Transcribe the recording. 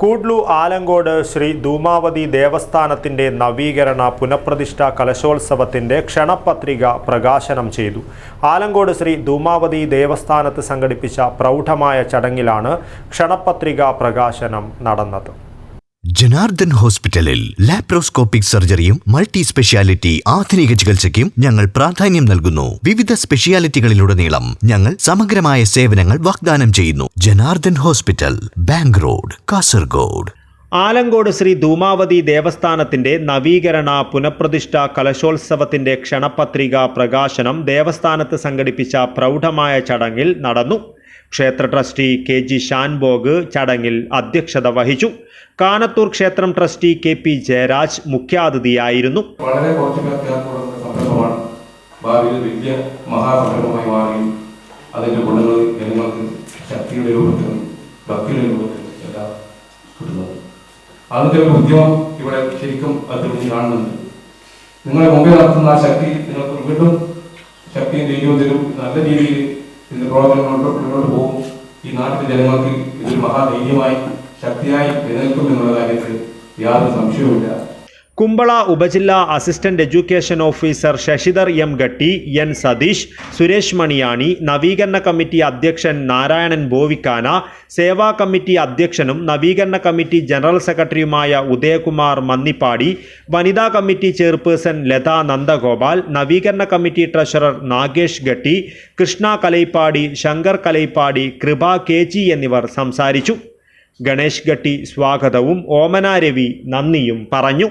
കൂഡ്ലു ആലങ്കോട് ശ്രീ ധൂമാവതി ദേവസ്ഥാനത്തിന്റെ നവീകരണ പുനഃപ്രതിഷ്ഠ കലശോത്സവത്തിന്റെ ക്ഷണപത്രിക പ്രകാശനം ചെയ്തു. ആലങ്കോട് ശ്രീ ധൂമാവതി ദേവസ്ഥാനത്ത് സംഘടിപ്പിച്ച പ്രൗഢമായ ചടങ്ങിലാണ് ക്ഷണപത്രിക പ്രകാശനം നടന്നത്. ജനാർദ്ദൻ ഹോസ്പിറ്റലിൽ ലാപ്രോസ്കോപ്പിക് സർജറിയും മൾട്ടി സ്പെഷ്യാലിറ്റി ആധുനിക ചികിത്സയ്ക്കും ഞങ്ങൾ പ്രാധാന്യം നൽകുന്നു. വിവിധ സ്പെഷ്യാലിറ്റികളിലുടനീളം ഞങ്ങൾ സമഗ്രമായ സേവനങ്ങൾ വാഗ്ദാനം ചെയ്യുന്നു. Janardhan hospital bank road Kasaragod. Alankode Sri Dhumavati ദേവസ്ഥാനത്തിന്റെ നവീകരണ പുനഃപ്രതിഷ്ഠ കലശോത്സവത്തിന്റെ ക്ഷണപത്രിക പ്രകാശനം ദേവസ്ഥാനത്ത് സംഘടിപ്പിച്ച പ്രൗഢമായ ചടങ്ങിൽ നടന്നു. ക്ഷേത്ര ട്രസ്റ്റി കെ ജി ഷാൻബോഗ് ചടങ്ങിൽ അധ്യക്ഷത വഹിച്ചു. കാനത്തൂർ ക്ഷേത്രം ട്രസ്റ്റി കെ പി ജയരാജ് മുഖ്യാതിഥിയായിരുന്നു. വളരെ മാറുകയും അതിന്റെ ഗുണങ്ങൾ ശക്തിയുടെ ഒരു ഉദ്യമം ഇവിടെ ശരിക്കും അത് തെളിഞ്ഞ് കാണുന്നുണ്ട്. നിങ്ങളെ മുമ്പിൽ നടത്തുന്ന ആ ശക്തി നിങ്ങൾക്ക് വീണ്ടും ശക്തിയും ദൈവം തരും. നല്ല രീതിയിൽ ഇതിന്റെ പ്രവർത്തനം മുന്നോട്ട് മുന്നോട്ട് പോകും. ഈ നാട്ടിലെ ജനങ്ങൾക്ക് ഇതൊരു മഹാധൈര്യമായി ശക്തിയായി നിലനിൽക്കും എന്നുള്ള കാര്യത്തിൽ യാതൊരു സംശയവുമില്ല. കുമ്പള ഉപജില്ലാ assistant education officer Sasidhar M Gatti N Satheesh Suresh Maniyani നവീകരണ കമ്മിറ്റി അധ്യക്ഷൻ നാരായണൻ ബോവിക്കാന സേവാ കമ്മിറ്റി അധ്യക്ഷനും നവീകരണ കമ്മിറ്റി ജനറൽ സെക്രട്ടറിയുമായ ഉദയകുമാർ മന്നിപ്പാടി വനിതാ കമ്മിറ്റി ചെയർപേഴ്സൺ ലത നന്ദഗോപാൽ നവീകരണ committee treasurer Nagesh Gatti Krishna Kalaipadi Shankar Kalaipadi Kripa K എന്നിവർ സംസാരിച്ചു. ഗണേഷ് ഗട്ടി സ്വാഗതവും ഓമന രവി നന്ദിയും പറഞ്ഞു.